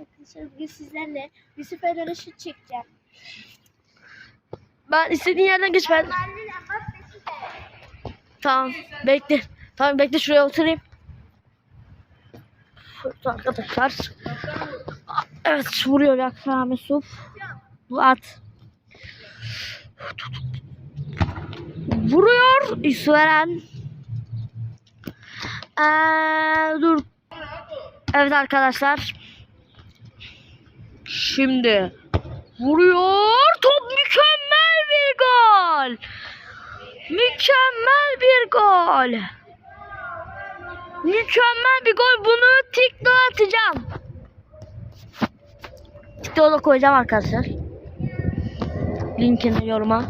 arkadaşlar bugün sizlerle Yusuf Erol'a şut çekeceğim. Ben istediğin yerden geç ben. Tamam bekle. Tamam bekle şuraya oturayım. Arkadaşlar. Evet vuruyor Akşam Mesut. Bu at. Vuruyor İsveren. Ee, dur. Evet arkadaşlar. Şimdi vuruyor. Top mükemmel bir gol. Mükemmel bir gol. Mükemmel bir gol. Bunu TikTok'a atacağım. TikTok'a koyacağım arkadaşlar. Linkini yoruma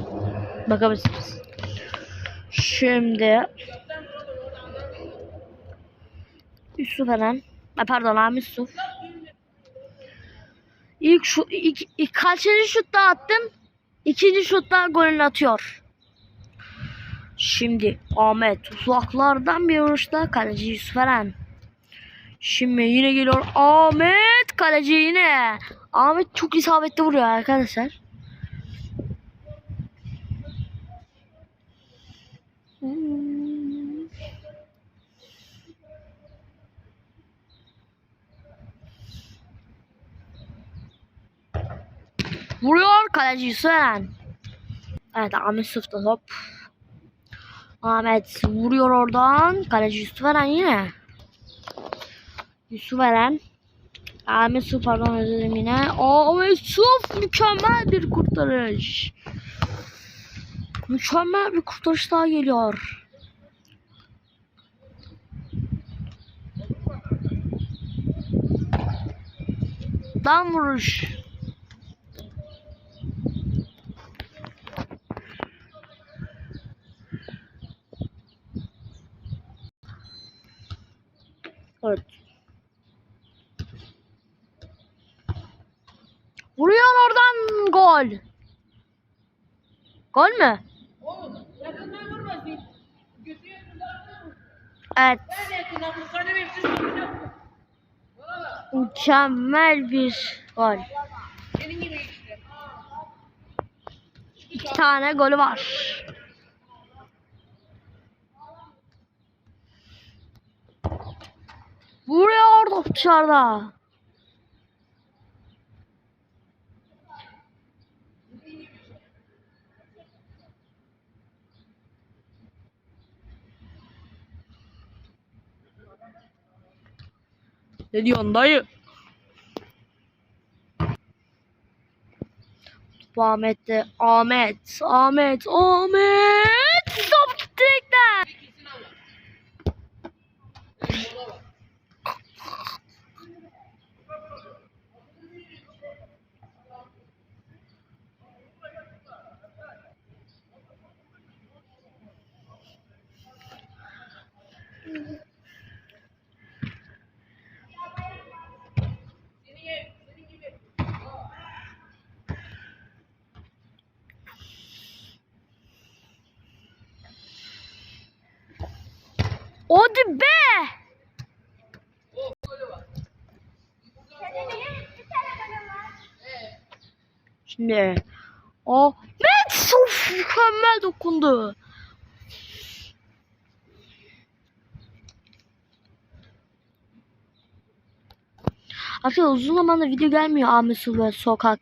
bakabilirsiniz. Şimdi Yusuf Eren. Ha, Pardon Ahmet Yusuf. İlk şu ilk, ilk kaçıncı şutta attın? İkinci şutta golünü atıyor. Şimdi Ahmet uzaklardan bir vuruşta kaleci Yusuf Eren. Şimdi yine geliyor Ahmet kaleci yine. Ahmet çok isabetli vuruyor arkadaşlar. Vuruyor kaleci Eren. Evet Ahmet Yusuf'ta top. Ahmet vuruyor oradan. Kaleci Yusuf Eren yine. Yusuf Eren. Ahmet Yusuf pardon özür yine. Ahmet Yusuf mükemmel bir kurtarış. Mükemmel bir kurtarış daha geliyor. Dan vuruş. Evet. Vuruyor oradan gol. Gol mü? Oğlum yakından vurmasın. Götü yakından vurmasın. Evet. Mükemmel bir gol. İki tane golü var. Vuruyor top dışarıda. Ne diyorsun dayı? Ahmet'te Ahmet, Ahmet, Ahmet. Top gitti direkten. İkisini al. Senin ev, senin gibi. Hadi be. O Şimdi Ahmet of mükemmel dokundu. Arkadaşlar uzun zamandır video gelmiyor Su ve sokak.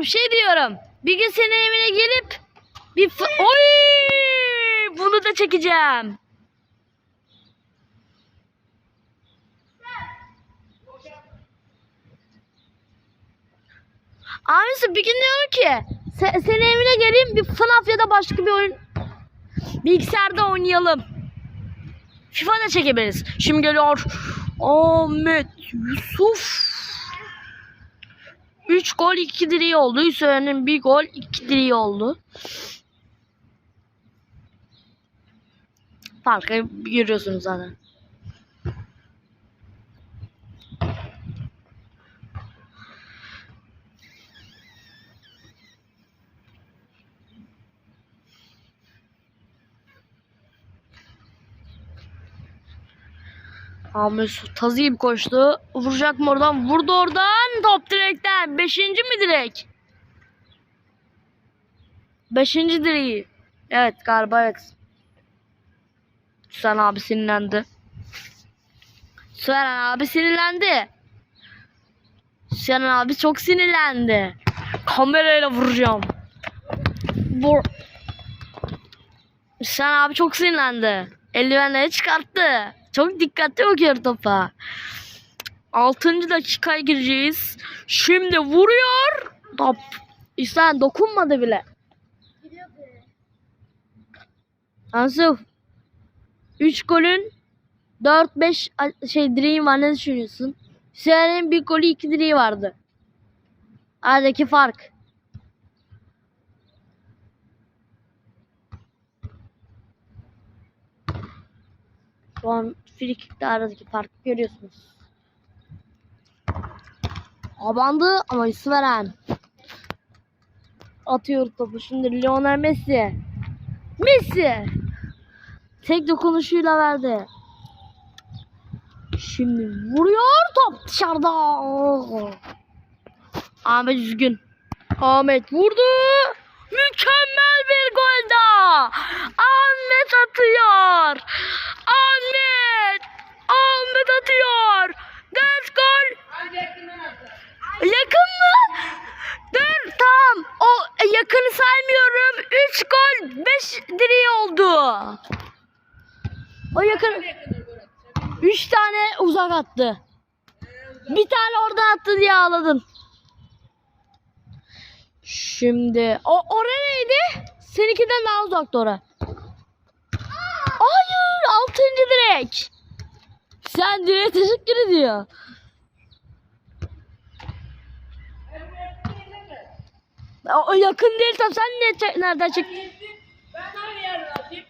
Bir şey diyorum. Bir gün senin evine gelip bir Oy! Bunu da çekeceğim. Abisi bir gün diyorum ki se- senin evine geleyim bir FNAF ya da başka bir oyun bilgisayarda oynayalım. FIFA da çekebiliriz. Şimdi geliyor Ahmet Yusuf. 3 gol 2 direği oldu. Hüseyin'in bir gol 2 direği oldu. Farkı görüyorsunuz zaten. Mesut tazı gibi koştu. Vuracak mı oradan? Vurdu oradan. Top direkten. Beşinci mi direk? Beşinci direği. Evet galiba evet. Süren abi sinirlendi. Süren abi sinirlendi. Süren abi çok sinirlendi. Kamerayla vuracağım. Vur. Süren abi çok sinirlendi. Eldivenleri çıkarttı. Çok dikkatli bakıyor topa. 6. dakikaya gireceğiz. Şimdi vuruyor. Top. İhsan dokunmadı bile. Gidiyor be. Ansu 3 golün 4-5 a- şey direğin var ne düşünüyorsun? Hüseyin'in bir golü 2 direği vardı. Aradaki fark. Şu an frikikte aradaki farkı görüyorsunuz. Abandı ama üstü veren. Atıyor topu şimdi Lionel Messi. Messi. Tek dokunuşuyla verdi. Şimdi vuruyor top dışarıda. Ahmet üzgün. Ahmet vurdu. Mükemmel bir gol daha. Ahmet atıyor. Ahmet atıyor. Dört gol. Hadi yakından attı. Yakın mı? Dur tamam. O yakını saymıyorum. 3 gol 5 direği oldu. O yakın. 3 tane uzak attı. Bir tane orada attı diye ağladın. Şimdi o oraya neydi? Seninkinden daha uzaktı ora. Hayır, altıncı direk. Sen direğe teşekkür ediyor. O, yakın değil tabii. Sen ne nereden çek? Ben aynı yerden atayım.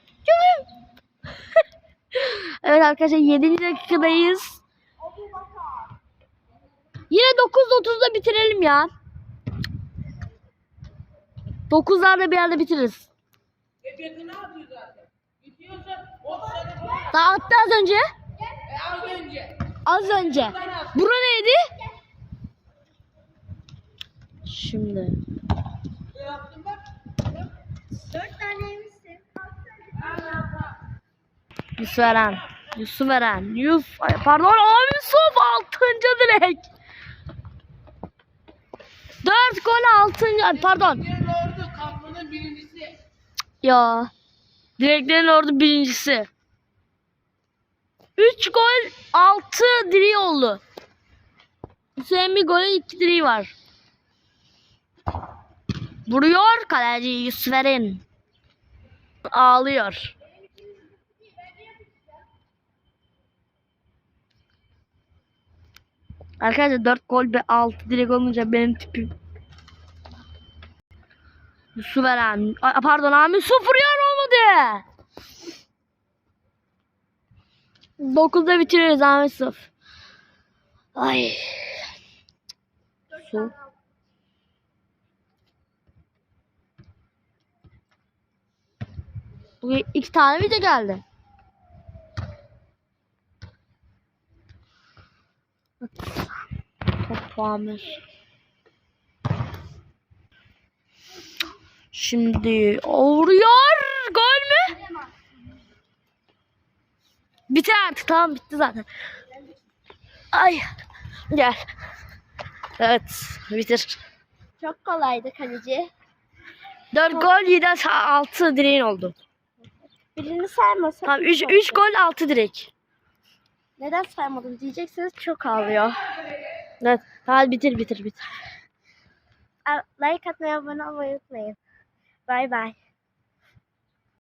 Evet arkadaşlar 7. dakikadayız. Yine 9.30'da bitirelim ya. 9'larda bir yerde bitiririz. Daha attı az önce. Az önce. Az önce. Bura neydi? Şimdi. Dört tane yemişsin. Yusuf Eren. Yusuf Eren. Yusuf. ay, Pardon. Abi Yusuf. Altıncı direk. Dört gol altıncı. Pardon. Ordu. Ya. Direklerin orada birincisi. 3 gol 6 direği oldu. Hüseyin bir golü 2 direği var. Vuruyor kaleci Yusuf'erin. Ağlıyor. Arkadaşlar 4 gol ve 6 direk olunca benim tipim. Su veren. Ay, pardon abi su vuruyor olmadı. 9'da bitiririz Ahmet Suf. Ay. Su. Bugün iki tane video geldi. Ahmet. Şimdi vuruyor. Gol mü? Bitir artık. Tamam bitti zaten. Ay. Gel. Evet. Bitir. Çok kolaydı kaleci. 4 gol 7 6 direğin oldu. Birini saymasak. Tamam 3 3 gol 6 direk. Neden saymadım diyeceksiniz çok ağlıyor. Evet. Hadi bitir bitir bitir. Like atmayı abone olmayı unutmayın. Bay bay.